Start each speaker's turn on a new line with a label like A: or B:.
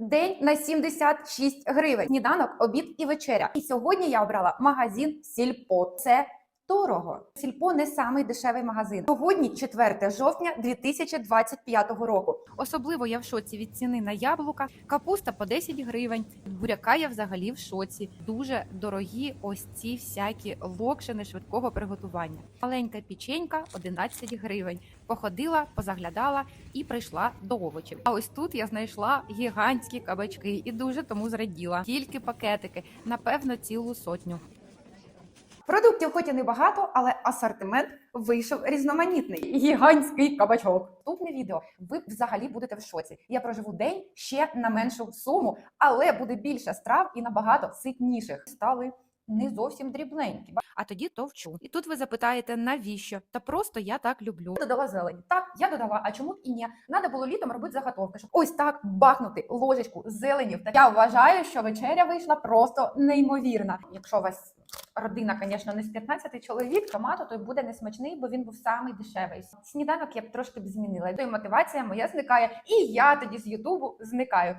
A: День на 76 гривень. Сніданок, обід і вечеря. І сьогодні я обрала магазин Сільпо. Це дорого. Сільпо не самий дешевий магазин. Сьогодні 4 жовтня 2025 року. Особливо я в шоці від ціни на яблука. Капуста по 10 гривень. Буряка я взагалі в шоці. Дуже дорогі ось ці всякі локшини швидкого приготування. Маленька печенька 11 гривень. Походила, позаглядала і прийшла до овочів. А ось тут я знайшла гігантські кабачки і дуже тому зраділа. Тільки пакетики, напевно, цілу сотню. Продуктів хоч і небагато, але асортимент вийшов різноманітний. Гігантський кабачок. Наступне відео ви взагалі будете в шоці. Я проживу день ще на меншу суму, але буде більше страв і набагато ситніших. Стали не зовсім дрібненькі. А тоді товчу. І тут ви запитаєте, навіщо? Та просто я так люблю. Додала зелень. Так, я додала. А чому б і ні? Надо було літом робити заготовки, щоб ось так бахнути ложечку зеленів. Я вважаю, що вечеря вийшла просто неймовірна. Якщо вас родина, звісно, не з 15 чоловік, томато той буде несмачний, бо він був самий дешевий. Сніданок я б трошки б змінила. То й мотивація моя зникає, і я тоді з Ютубу зникаю.